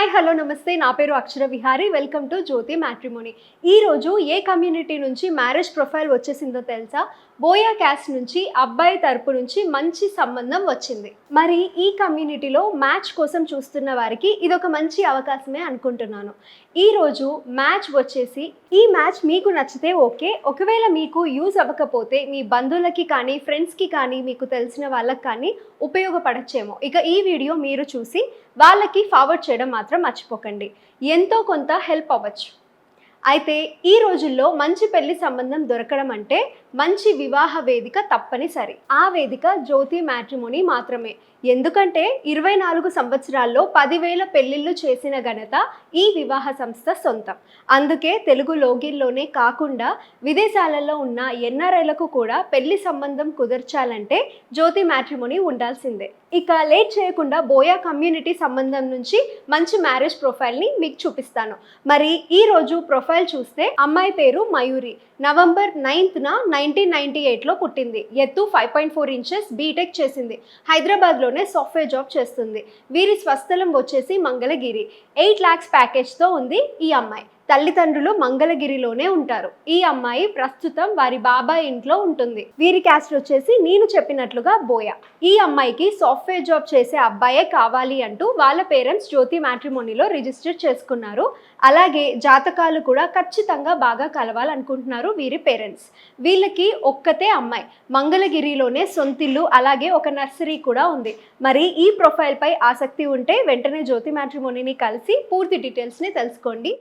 Hi hello నమస్తే. నా పేరు Akshara Vihari. Welcome to Jyothi matrimony. ఈరోజు ఏ కమ్యూనిటీ నుంచి మ్యారేజ్ ప్రొఫైల్ వచ్చేసిందో తెలుసా? బోయా క్యాస్ట్ నుంచి అబ్బాయి తరపు నుంచి మంచి సంబంధం వచ్చింది. మరి ఈ కమ్యూనిటీలో మ్యాచ్ కోసం చూస్తున్న వారికి ఇదొక మంచి అవకాశమే అనుకుంటున్నాను. ఈరోజు మ్యాచ్ వచ్చేసి ఈ మ్యాచ్ మీకు నచ్చితే ఓకే. ఒకవేళ మీకు యూజ్ అవ్వకపోతే మీ బంధువులకి కానీ ఫ్రెండ్స్కి కానీ మీకు తెలిసిన వాళ్ళకి కానీ ఉపయోగపడచ్చేమో. ఇక ఈ వీడియో మీరు చూసి వాళ్ళకి ఫార్వర్డ్ చేయడం మాత్రం మర్చిపోకండి. ఎంతో కొంత హెల్ప్ అవ్వచ్చు. అయితే ఈ రోజుల్లో మంచి పెళ్ళి సంబంధం దొరకడం అంటే మంచి వివాహ వేదిక తప్పనిసరి. ఆ వేదిక జ్యోతి మ్యాట్రిమోని మాత్రమే. ఎందుకంటే ఇరవై నాలుగు సంవత్సరాల్లో పదివేల పెళ్ళిళ్ళు చేసిన ఘనత ఈ వివాహ సంస్థ సొంతం. అందుకే తెలుగు లోగిల్లోనే కాకుండా విదేశాలలో ఉన్న ఎన్ఆర్ఐలకు కూడా పెళ్ళి సంబంధం కుదర్చాలంటే జ్యోతి మ్యాట్రిమోని ఉండాల్సిందే. ఇక లేట్ చేయకుండా బోయా కమ్యూనిటీ సంబంధం నుంచి మంచి మ్యారేజ్ ప్రొఫైల్ని మీకు చూపిస్తాను. మరి ఈ రోజు ప్రొఫైల్ చూస్తే అమ్మాయి పేరు మయూరి. నవంబర్ నైన్త్న నైన్టీన్ నైన్టీ ఎయిట్లో పుట్టింది. ఎత్తు five point four inches B Tech చేసింది. హైదరాబాద్లోనే సాఫ్ట్వేర్ జాబ్ చేస్తుంది. వీరి స్వస్థలం వచ్చేసి మంగళగిరి. ఎయిట్ ల్యాక్స్ ప్యాకేజ్తో ఉంది ఈ అమ్మాయి. తల్లిదండ్రులు మంగళగిరిలోనే ఉంటారు. ఈ అమ్మాయి ప్రస్తుతం వారి బాబాయ్ ఇంట్లో ఉంటుంది. వీరి క్యాస్ట్ వచ్చేసి నేను చెప్పినట్లుగా బోయ. ఈ అమ్మాయికి సాఫ్ట్వేర్ జాబ్ చేసే అబ్బాయే కావాలి అంటూ వాళ్ళ పేరెంట్స్ జ్యోతి మ్యాట్రిమోనీలో రిజిస్టర్ చేసుకున్నారు. అలాగే జాతకాలు కూడా ఖచ్చితంగా బాగా కలవాలనుకుంటున్నారు వీరి పేరెంట్స్ వీళ్ళకి ఒక్కతే అమ్మాయి. మంగళగిరిలోనే సొంతిల్లు అలాగే ఒక నర్సరీ కూడా ఉంది. మరి ఈ ప్రొఫైల్పై ఆసక్తి ఉంటే వెంటనే జ్యోతి మ్యాట్రిమోనీని కలిసి పూర్తి డీటెయిల్స్ని తెలుసుకోండి.